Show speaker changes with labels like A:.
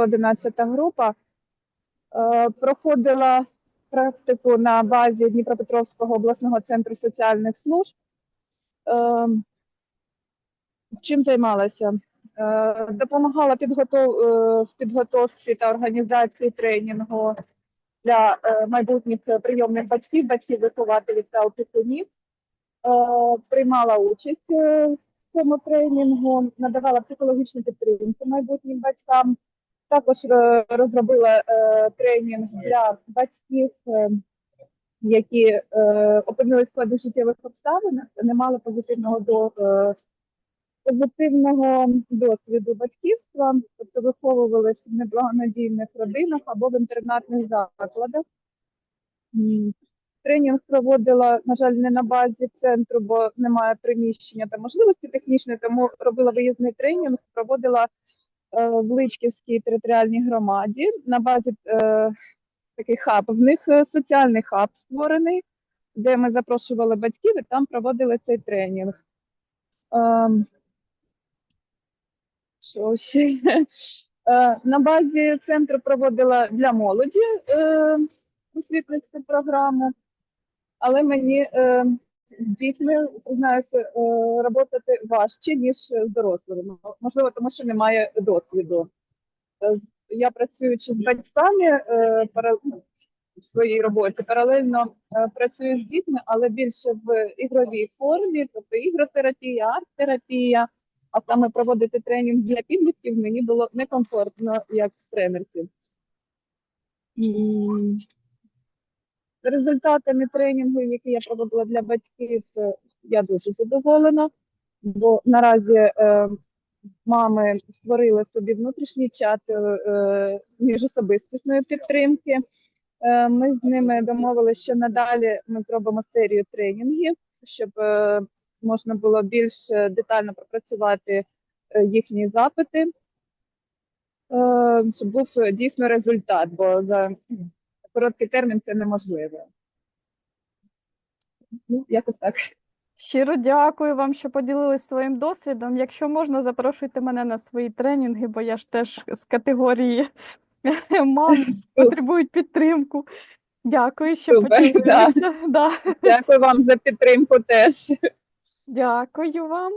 A: 11 група е, проходила практику на базі Дніпропетровського обласного центру соціальних служб. Е, Чим займалася? Е, Допомагала в підготовці та організації тренінгу для майбутніх прийомних батьків, батьків вихователів та опікунів. Приймала участь в цьому тренінгу, надавала психологічну підтримку майбутнім батькам. Також е, розробила е, тренінг для батьків, е, які опинилися в складних життєвих обставинах, не мали позитивного до позитивного досвіду батьківства, тобто виховувалися в неблагонадійних родинах або в інтернатних закладах. Тренінг проводила, на жаль, не на базі центру, бо немає приміщення та можливості технічної, тому робила виїзний тренінг, проводила в Личківській територіальній громаді на базі е, такий хаб. В них е, соціальний хаб створений, де ми запрошували батьків і там проводили цей тренінг. Ем, що ще? Е, На базі центру проводила для молоді е, просвітницьку програму, але мені е, з дітьми признаюся, е, працювати важче, ніж з дорослими. Можливо, тому що немає досвіду. Е, Я працюючи з батьками е, в своїй роботі, паралельно працюю з дітьми, але більше в ігровій формі, тобто ігротерапія, арт-терапія. А саме проводити тренінг для підлітків мені було некомфортно як тренерці. Результатами тренінгу, які я проводила для батьків, е, я дуже задоволена, бо наразі е, мами створили собі внутрішній чат е, міжособистісної підтримки. Е, Ми з ними домовилися, що надалі ми зробимо серію тренінгів, щоб е, можна було більш е, детально пропрацювати е, їхні запити, е, щоб був е, дійсно результат, бо за короткий термін це неможливо. Ну, якось так.
B: Щиро дякую вам, що поділились своїм досвідом. Якщо можна, запрошуйте мене на свої тренінги, бо я ж теж з категорії мам потребують підтримку. Дякую, що
A: Супер, да.
B: поділилися. Да.
A: Дякую вам за підтримку теж.
B: Дякую вам.